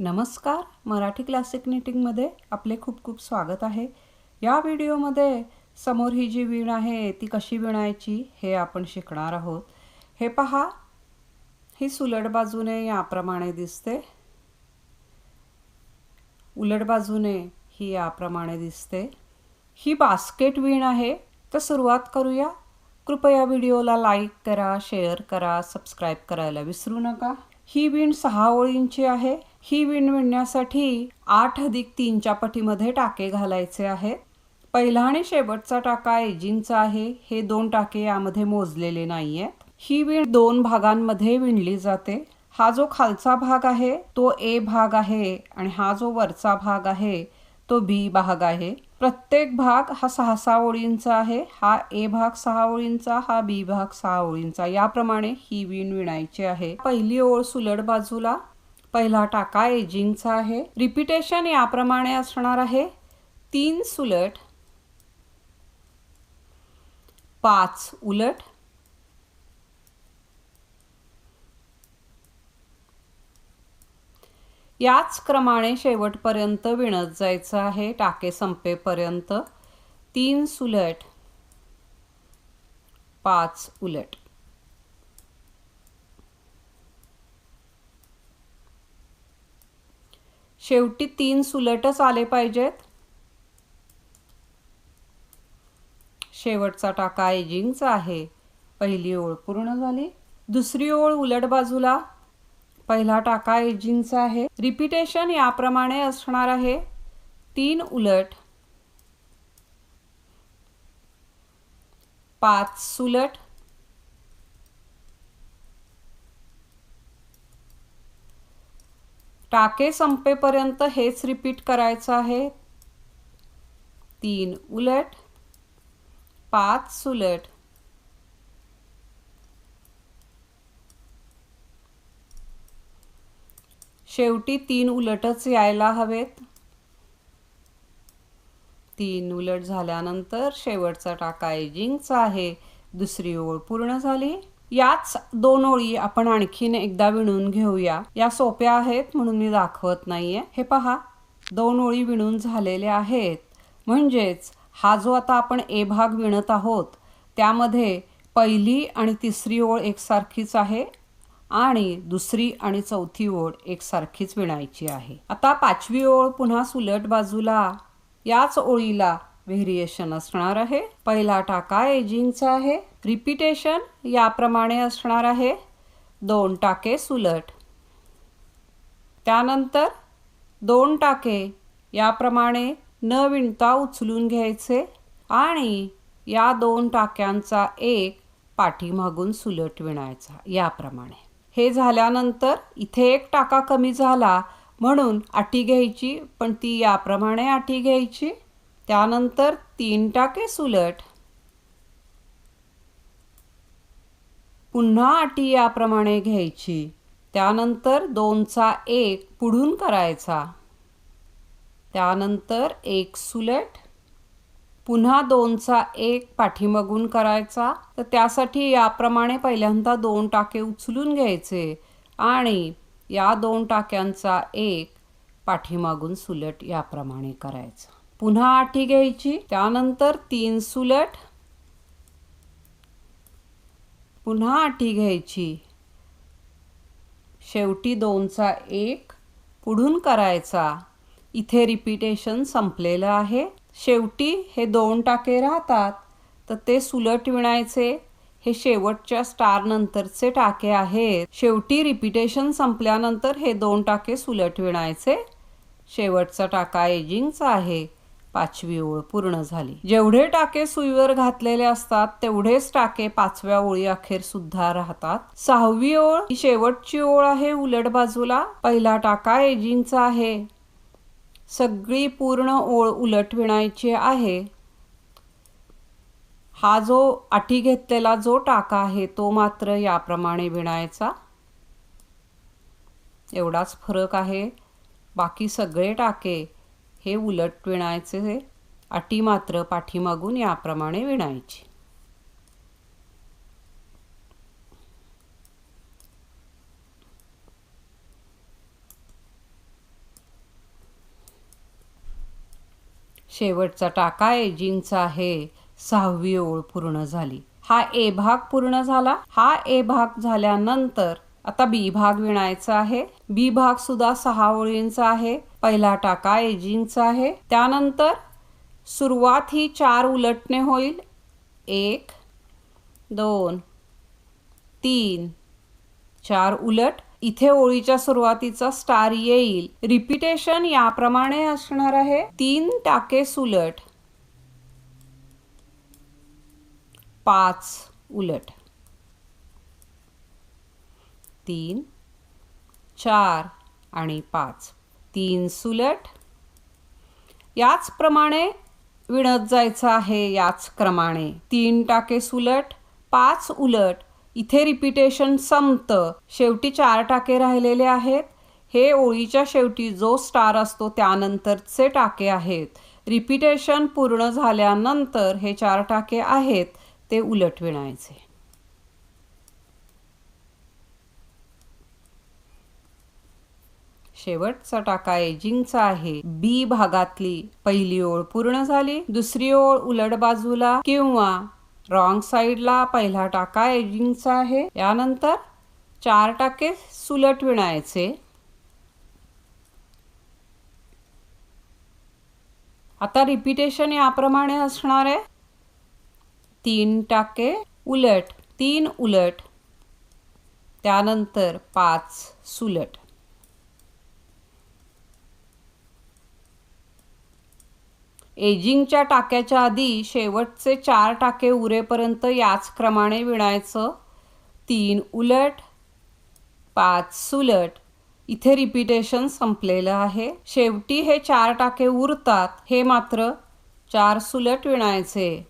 नमस्कार मराठी क्लासिक निटिंगमध्ये आपले खूप खूप स्वागत आहे. या व्हिडिओमध्ये समोर ही जी वीण आहे ती कशी विणायची हे आपण शिकणार आहोत. हे पहा ही सुलट बाजूने याप्रमाणे दिसते. उलट बाजूने ही याप्रमाणे दिसते. ही बास्केट वीण आहे तर सुरुवात करूया. कृपया व्हिडिओला लाईक करा शेअर करा सबस्क्राईब करायला विसरू नका. ही विण सहा ओळींची आहे. ही विण विणण्यासाठी आठ अधिक तीनच्या पटीमध्ये टाके घालायचे आहेत. पहिला आणि शेवटचा टाका एजिंगचा आहे. हे दोन टाके यामध्ये मोजलेले नाही आहेत ही विण दोन भागांमध्ये विणली जाते. हा जो खालचा भाग आहे तो ए भाग आहे आणि हा जो वरचा भाग आहे तो बी भाग आहे. प्रत्येक भाग हा सहा सहा ओळींचा आहे. हा ए भाग सहा ओळींचा हा बी भाग सहा ओळींचा. याप्रमाणे ही विण विणायची आहे. पहिली ओळ सुलट बाजूला पहिला टाका एजिंगचा आहे. रिपिटेशन याप्रमाणे असणार आहे. तीन सुलट पाच उलट याच क्रमाने शेवटपर्यंत विणत जायचं आहे. टाके संपेपर्यंत तीन सुलट पाच उलट. शेवटी तीन सुलटच आले पाहिजेत. शेवटचा टाका एजिंगचा आहे. पहिली ओळ पूर्ण झाली. दुसरी ओळ उलट बाजूला. पहिला टाका एजिंगचा आहे. रिपिटेशन याप्रमाणे असणार आहे. तीन उलट. पाच सुलट. टाके संपेपर्यंत हेच रिपीट करायचं आहे. तीन उलट. पाच सुलट. शेवटी तीन उलटच यायला हवेत. तीन उलट झाल्यानंतर शेवटचा टाका एजिंगचा आहे. दुसरी ओळ पूर्ण झाली. याच दोन ओळी आपण आणखीन एकदा विणून घेऊया. या सोप्या आहेत म्हणून मी दाखवत नाहीये. हे पहा दोन ओळी विणून झालेल्या आहेत. म्हणजेच हा जो आता आपण ए भाग विणत आहोत त्यामध्ये पहिली आणि तिसरी ओळ एकसारखीच आहे. आणि दुसरी आणि चौथी ओळ एकसारखीच विणायची आहे. आता पाचवी ओळ पुन्हा सुलट बाजूला याच ओळीला व्हेरिएशन असणार आहे. पहिला टाका एजिंगचा आहे. रिपिटेशन याप्रमाणे असणार आहे. दोन टाके सुलट. त्यानंतर दोन टाके याप्रमाणे न विणता उचलून घ्यायचे आणि या दोन टाक्यांचा एक पाठीमागून सुलट विणायचा याप्रमाणे. हे झाल्यानंतर इथे एक टाका कमी झाला म्हणून आटी घ्यायची पण ती याप्रमाणे आटी घ्यायची. त्यानंतर तीन टाके सुलट. पुन्हा आटी याप्रमाणे घ्यायची. त्यानंतर दोनचा एक पुढून करायचा. त्यानंतर एक सुलट. पुन्हा दोनचा एक पाठीमागून करायचा. तर त्यासाठी याप्रमाणे पहिल्यांदा दोन टाके उचलून घ्यायचे आणि या दोन टाक्यांचा एक पाठीमागून सुलट याप्रमाणे करायचा. पुन्हा आठी घ्यायची त्यानंतर तीन सुलट. पुन्हा आठी घ्यायची. शेवटी दोनचा एक पुढून करायचा. इथे रिपिटेशन संपलेलं आहे. शेवटी हे दोन टाके राहतात तर ते सुलट विणायचे हे शेवटच्या स्टार नंतरचे टाके आहेत. शेवटी रिपिटेशन संपल्यानंतर हे दोन टाके सुलट विणायचे. शेवटचा टाका एजिंगचा आहे. पाचवी ओळ पूर्ण झाली. जेवढे टाके सुईवर घातलेले असतात तेवढेच टाके पाचव्या ओळी अखेर सुद्धा राहतात. सहावी ओळ ही शेवटची ओळ आहे उलट बाजूला. पहिला टाका एजिंगचा आहे. सगळी पूर्ण ओळ उलट विणायची आहे. हा जो आठी घेतलेला जो टाका आहे तो मात्र याप्रमाणे विणायचा. एवढाच फरक आहे. बाकी सगळे टाके हे उलट विणायचे अटी मात्र पाठीमागून याप्रमाणे विणायची. शेवटचा टाका एजिंगचा आहे. सहावी ओळ पूर्ण झाली. हा ए भाग पूर्ण झाला. हा ए भाग झाल्यानंतर आता बी भाग विणायचा आहे. बी भाग सुद्धा सहा ओळींचा आहे. पहिला टाका एजिंगचा आहे. त्यानंतर सुरुवात ही चार उलटणे होईल. एक दोन तीन चार उलट. इथे ओळीच्या सुरुवातीचा स्टार येईल. रिपिटेशन याप्रमाणे असणार आहे. तीन टाके सुलट. पाच उलट. तीन चार आणि पाच. तीन सुलट. याचप्रमाणे विणत जायचं आहे याच क्रमाने तीन टाके सुलट पाच उलट. इथे रिपिटेशन संपतं. शेवटी चार टाके राहिलेले आहेत. हे ओळीच्या शेवटी जो स्टार असतो त्यानंतरचे टाके आहेत. रिपिटेशन पूर्ण झाल्यानंतर हे चार टाके आहेत ते उलट विणायचे. शेवटचा टाका एजिंगचा आहे. बी भागातली पहिली ओळ पूर्ण झाली. दुसरी ओळ उलट बाजूला किंवा रॉंग साईडला पहिला टाका एजिंगचा आहे. यानंतर चार टाके सुलट विणायचे. आता रिपिटेशन याप्रमाणे असणार आहे. तीन टाके उलट तीन उलट. त्यानंतर पाच सुलट. एजिंगच्या टाक्याच्या आधी शेवटचे चार टाके उरेपर्यंत याच क्रमाने विणायचं. तीन उलट पाच सुलट. इथे रिपिटेशन संपलेलं आहे. शेवटी हे चार टाके उरतात. हे मात्र चार सुलट विणायचे.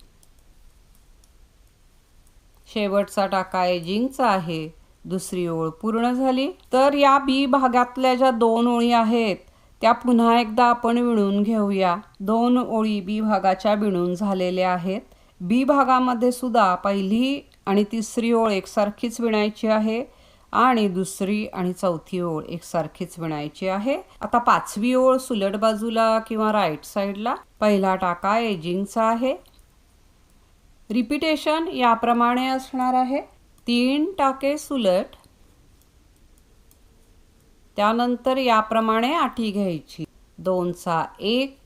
शेवटचा टाका एजिंगचा आहे. दुसरी ओळ पूर्ण झाली. तर या बी भागातल्या ज्या दोन ओळी आहेत त्या पुन्हा एकदा आपण विणून घेऊया. दोन ओळी बी भागाच्या विणून झालेल्या आहेत. बी भागामध्ये सुद्धा पहिली आणि तिसरी ओळ एकसारखीच विणायची आहे आणि दुसरी आणि चौथी ओळ एकसारखीच विणायची आहे. आता पाचवी ओळ सुलट बाजूला किंवा राईट साईडला पहिला टाका एजिंगचा आहे. रिपिटेशन याप्रमाणे असणार आहे. तीन टाके सुलट त्यानंतर याप्रमाणे आठी घ्यायची. दोनचा एक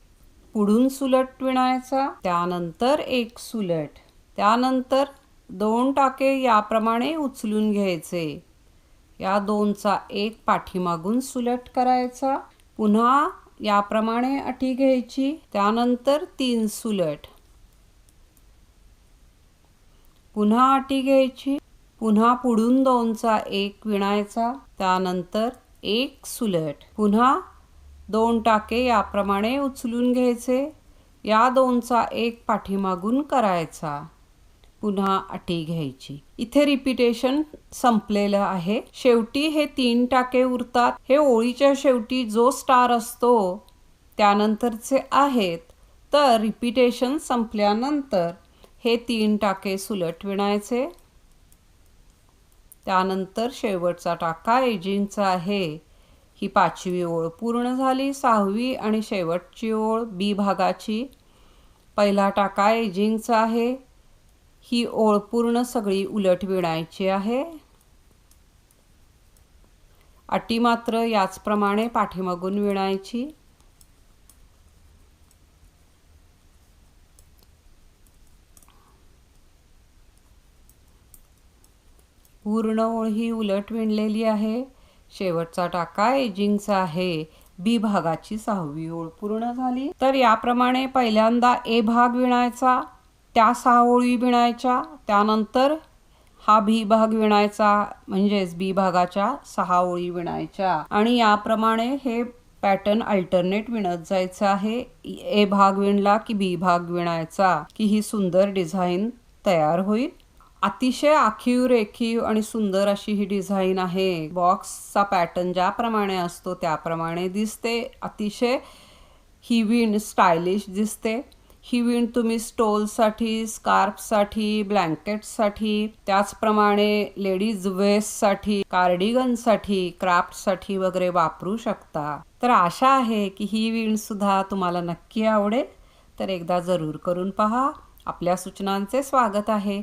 पुढून सुलट विणायचा त्यानंतर एक सुलट. त्यानंतर दोन टाके याप्रमाणे उचलून घ्यायचे. या दोनचा एक पाठीमागून सुलट करायचा. पुन्हा याप्रमाणे अटी घ्यायची त्यानंतर तीन सुलट. पुन्हा अटी घ्यायची पुन्हा पुढून दोनचा एक विणायचा त्यानंतर एक सुलट. पुन्हा दोन टाके याप्रमाणे उचलून घ्यायचे. या दोनचा एक पाठीमागून करायचा. पुन्हा अटी घ्यायची. इथे रिपिटेशन संपलेलं आहे. शेवटी हे तीन टाके उरतात. हे ओळीच्या शेवटी जो स्टार असतो त्यानंतरचे आहेत. तर रिपिटेशन संपल्यानंतर हे तीन टाके सुलट विणायचे. त्यानंतर शेवटचा टाका एजिंगचा आहे. ही पाचवी ओळ पूर्ण झाली सहावी आणि शेवटची ओळ बी भागाची. पहिला टाका एजिंगचा आहे. ही ओळ पूर्ण सगळी उलट विणायची आहे. अटी मात्र याचप्रमाणे पाठीमागून विणायची. पूर्ण ओळ ही उलट विणलेली आहे. शेवटचा टाका एजिंगचा आहे. बी भागाची सहावी ओळ पूर्ण झाली. तर याप्रमाणे पहिल्यांदा ए भाग विणायचा त्या सहा ओळी विणायच्या त्यानंतर हा बी भाग विणायचा म्हणजेच बी भागाच्या सहा ओळी विणायच्या. आणि याप्रमाणे हे पॅटर्न अल्टरनेट विणत जायचं आहे. ए भाग विणला की बी भाग विणायचा की ही सुंदर डिझाईन तयार होईल. अतिशय आखीव रेखीव आणि सुंदर अशी ही डिझाईन आहे. बॉक्सचा पॅटर्न ज्याप्रमाणे असतो त्याप्रमाणे दिसते. अतिशय ही विण स्टायलिश दिसते. ही विण तुम्ही स्टोलसाठी स्कार्फसाठी ब्लँकेटसाठी त्याचप्रमाणे लेडीज वेस्टसाठी कार्डिगनसाठी क्राफ्टसाठी वगैरे वापरू शकता. तर आशा आहे की ही विण सुद्धा तुम्हाला नक्की आवडेल. तर एकदा जरूर करून पहा. आपल्या सूचनांचे स्वागत आहे.